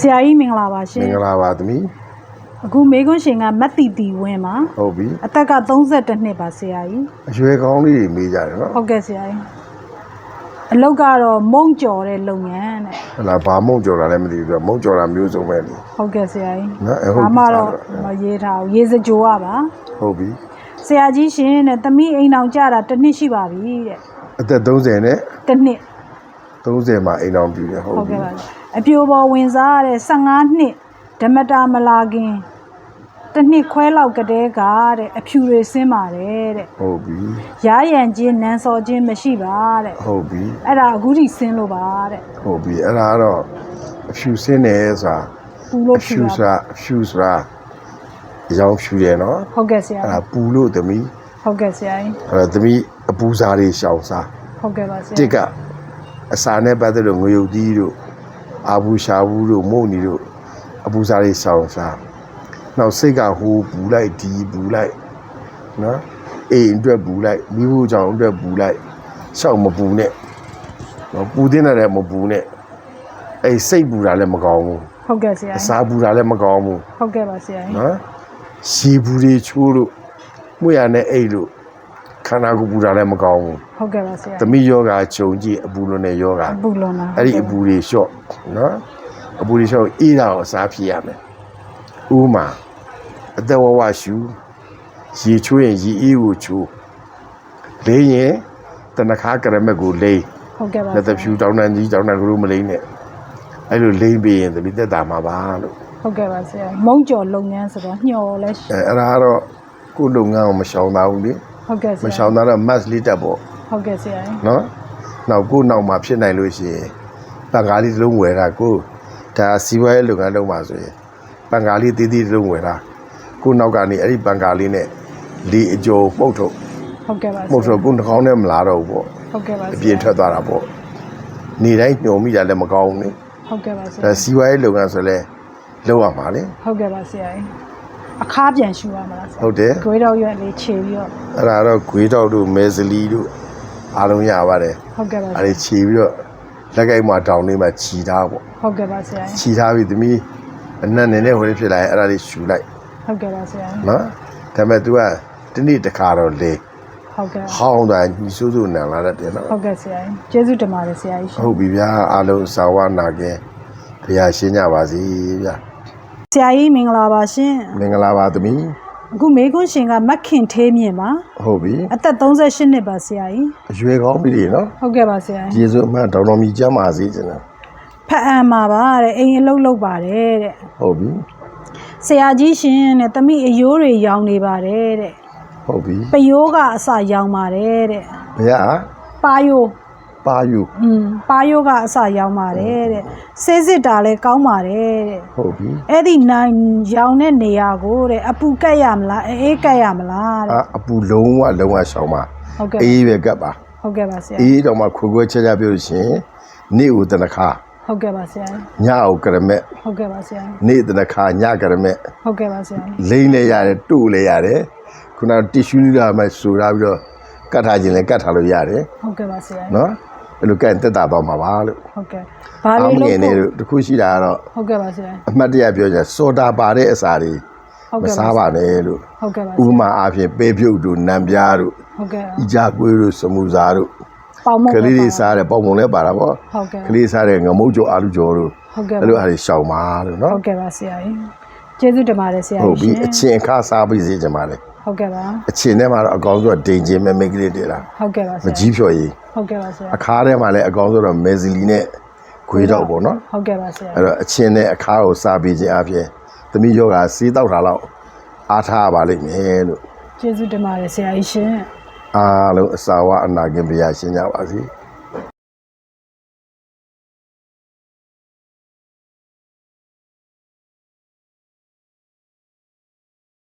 ဆရာကြီးမင်္ဂလာပါရှမင်င်္ဂလာပါသမီးအခုမေခွန်းရှင်ကမတ်တီတီဝင်းပါဟုတ်ပြီအသက်က32နှစ်ပါဆရာကြီးအရွယ်ကောင်းလေးတွေမေးကြတယ်နော်ဟုတ်ကဲ့ဆရာကြီးအလုပ်ကတော့မုံကြော်တဲ့လုပ်ငန်းတဲ့ဟလာဘာမုံကြော်တာလည်းမသိဘူးပြမုံကြော်တာမျိုးစုံပဲလေဟုတ်ကဲ့ဆရာကြီးနော်အဲဟုတ်ပြီဘာမှတော့မရေးထားဘူးရေစကြိုရပါဟုတ်ပြီဆရာကြီးရှင်တဲ့သမီးအိမ်အောင်ကြတာတစ်နှစ်ရှိပါပြီတဲ့အသက်30နဲ့တစ်နှစ်30မှာအိမ်အောင်ပြူတယ်ဟုတ်ဟုတ်ပြီကဲ့ပါ အပြိုပေါ်ဝင်စားတဲ့15နှစ်ဓမ္မတာမလာခင်တစ်နှစ်ခွဲလောက်ကတည်းကတဲ့အဖြူတွေဆင်းပါတယ်တဲ့ဟုတ်ပြီရားရံခြင်းနန်းစော်ခြင်းမရှိပါတဲ့ဟုတ်ပြီအဲ့ဒါအခုထိဆင်းလို့ပါတဲ့ဟုတ်ပြီအဲ့ဒါကတော့အဖြူစင်းတယ်ဆိုတာပူလို့အဖြူဖြူတာဆိုတာအဖြူဆိုတာအရောင်ဖြူတယ်နော်ဟုတ်ကဲ့ဆရာအဲ့ဒါပူလို့သမီးဟုတ်ကဲ့ဆရာကြီးအဲ့ဒါသမီးအပူစားတွေရှောင်စားဟုတ်ကဲ့ပါဆရာတစ်ကအစာနဲ့ပတ်သက်လို့ငွေယုတ်သီးတို့ အာဘူးရှာဘူးတို့မုံနီတို့အပူစားတွေရှောင်စားနောက်စိတ်ကဟိုးပူလိုက်ဒီပူလိုက်နော်အိမ်အတွက်ပူလိုက်မိဖို့ကြောင့်အတွက်ပူလိုက်ရှောက်မပူနဲ့နော်ပူတဲ့နဲ့လည်းမပူနဲ့အဲ့စိတ်ပူတာလည်းမကောင်းဘူးဟုတ်ကဲ့ဆရာအကြီးစာပူတာလည်းမကောင်းဘူးဟုတ်ကဲ့ပါဆရာကြီးနော်ရှည်ဘူးတွေချိုးလို့မှုရနဲ့အိတ်လို့ ခန္ဓာကိုယ်ပူတာလည်းမကောင်းဘူးဟုတ်ကဲ့ပါဆရာသမီးယောဂဂျုံကြည့်အပူလွန်တဲ့ယောဂအပူလွန်တာအဲ့ဒီအပူတွေလျှော့နော်အပူတွေလျှော့အေးတာကိုအစားဖြစ်ရမယ်ဥပမာအသက်ဝဝရှူရေချိုးရင်ရေအေးကိုချိုးလေးရင်တနခါကရမက်ကိုလိမ့်ဟုတ်ကဲ့ပါလက်သက်ဖြူတောင်းတန်းကြီးတောင်းတန်းကလေးမလိမ့်နဲ့အဲ့လိုလိမ့်ပြီးရင်သမီးသက်တာမှာပါလို့ဟုတ်ကဲ့ပါဆရာမုံကြော်လုပ်ငန်းဆိုတော့ညှော်လဲရှိအဲအဲ့ဒါကတော့ကိုယ်လုပ်ငန်းကိုမရှောင်သာဘူးလေ ဟုတ်ကဲ့ဆမရာရှောင်သာတော့ mass လေးတက်ပေါ့ဟုတ်ကဲ့ဆရာကြီးနော်နောက်ကိုယ့်နောက်မှာဖြစ်နိုင်လို့ရှိရင်ပန်ကားလေးတစ်လုံးဝယ်တာကိုယ်ဒါစီးပွားရေးလုပ်ငန်းလုပ်မှာဆိုရင်ပန်ကားလေးသေးသေးတစ်လုံးဝယ်တာကိုယ့်နောက်ကနေအဲ့ဒီပန်ကားလေးနဲ့လေအကျော်ပုတ်ထုတ်ဟုတ်ကဲ့ပါဆရာပုတ်ထုတ်ကိုယ်နှာခေါင်းနဲ့မလာတော့ဘူးပေါ့ဟုတ်ကဲ့ပါဆအရာပြင်းထွက်သွားတာပေါ့နေတိုင်းညှုံမိတာလည်းမကောင်းဘူးလေဟုတ်ကဲ့ပါဆရာဒါစီးပွားရေးလုပ်ငန်းဆိုလဲလုပ်ရမှာလေဟုတ်ကဲ့ပါဆရာကြီး အခါပြန်ရှူရမလားဆရာဟုတ်တယ်ဂွေးတော့ရွက်လေးခြေပြီးတော့အဲ့ဒါတော့ဂွေးတောက်တို့မဲစလီတို့အားလုံးရပါတယ်ဟုတ်ကဲ့ပါဆအဲ့ရာဒီခြီပြီးတော့လက်ကိုက်မှာတောင်းလေးမှာခြီထားပေါ့ဟုတ်ကဲ့ပါဆရာကြီးခြီထားပြီးသမီးအနက်နေနဲ့ဟိုလေးဖြစ်လာရင်အဲ့ဒါလေးရှူလိုက်ဟုတ်ကဲ့ပါဆရာကြီးနော်ဒါပေမဲ့ तू ကတနေ့တစ်ခါတော့လေဟုတ်ကဲ့ဟောင်းတာညီစိုးစိုးနံလာတတ်တယ်နော်ဟုတ်ကဲ့ဆရာကြီးကျေးဇူးတင်ပါတယ်ဆရာကြီးရှင်ဟုတ်ပြီဗျာအားလုံးစာဝနာကင်းဘုရားရှင်းကြပါစေဗျာ ဆရာကြီးမင်္ဂလာပါရှင်မင်္ဂလာပါသမီးအခုမေခွန်းရှင်ကမက်ခင်သေးမြင့်ပါဟုတ်ပြီအသက်38နှစ်ပါဆရာကြီးအရွယ်ကောင်းပြီလေနော်ဟုတ်ကဲ့ပါဆရာကြီးကျေးဇူးအမှန်တော်တော်မြည်ကြပါစေကျွန်တော်ဖတ်အံမှာပါတဲ့အိမ်အလုပ်လုပ်ပါတယ်တဲ့ဟုတ်ပြီဆရာကြီးရှင်တဲ့တမိအယိုးတွေရောင်နေပါတယ်တဲ့ဟုတ်ပြီပယိုးကအစရောင်ပါတယ်တဲ့ဘုရားပါယိုး ပါယူอืมပါယိုးကအစရောင်ပါတယ်တဲ့ဆေးစစ်တာလည်းကောင်းပါတယ်တဲ့ဟုတ်ပြီအဲ့ဒီနိုင်ရောင်တဲ့နေရာကိုတဲ့အပူကတ်ရမလားအေးကတ်ရမလားတဲ့ အာအပူလုံးဝလုံးဝရှောင်းပါဟုတ်ကဲ့ အေးပဲကပ်ပါဟုတ်ကဲ့ပါဆရာအေးတော့မှခွေခွေချာချာပြောလို့ရှရင်နေ့ဦးတနခါဟုတ်ကဲ့ပါဆရာညဦးကရမက်ဟုတ်ကဲ့ပါဆရာနေ့တနခါညကရမက်ဟုတ်ကဲ့ပါဆရာလိမ့်လည်းရတယ်တို့လည်းရတယ်ခုနတီရှူးလေးလာမှဆိုထားပြီးတော့ကတ်ထားခြင်းလည်းကတ်ထားလို့ရတယ်ဟုတ်ကဲ့ပါဆရာနော် အဲ့လိုကတ်တက်တာတော့မှာပါလို့ဟုတ်ကဲ့ဘာအားလေးမလို့ငယ်နေလို့တခုရှိတာကတော့ဟုတ်ကဲ့ပါဆရာအမှတ်တရပြောချင်စော်တာပါတဲ့အစာတွေဟုတ်မကဲ့စားပါနဲ့လို့ဟုတ်ကဲ့ပါဥပမာအားဖြင့်ပဲပြုတ်တို့နံပြားတို့ဟုတ်ကဲ့ဤကြကွေးတို့စမူစာတို့ပေါင်မုံကလေးတွေစားတယ်ပုံပုံလည်းပါတာပေါ့ဟုတ်ကဲ့ကလေးစားတယ်ငမုတ်ကျော်အာလူကျော်တို့ဟုတ်ကဲ့အဲ့လိုအားတွေရှောင်ပါလို့နော်ဟုတ်ကဲ့ပါဆရာကြီးကျေးဇူးတင်ပါတယ်ဆရာဟုတ်ပြီကြီးအချင်းအခါစားပြီးစေချင်ပါလေ ဟုတ်ကဲ့ပါအချင်းထဲမှာတော့အကောင်ဆုံးကဒိန်ချင်းမဲမိတ်ကလေးတွေလားဟုတ်ကဲ့ပါဆမရာကြီးဖြော်ရည်ဟုတ်ကဲ့ပါဆရာအခါထဲမှာလည်းအကောင်ဆုံးတော့မဲဇီလီနဲ့ခွေးတော့ပေါ့နော်ဟုတ်ကဲ့ပါဆရာအဲ့တော့အချင်းနဲ့အခါကိုစားပြီးခြင်းအပြင်သမီးယောဂစီးတောက်တာတော့အားထားပါလိမ့်မယ်လို့ကျေးဇူးတင်ပါတယ်ဆရာကြီးရှင် အားလုံးအစာဝအနာကင်ဘုရားရှင်ကြပါစေ။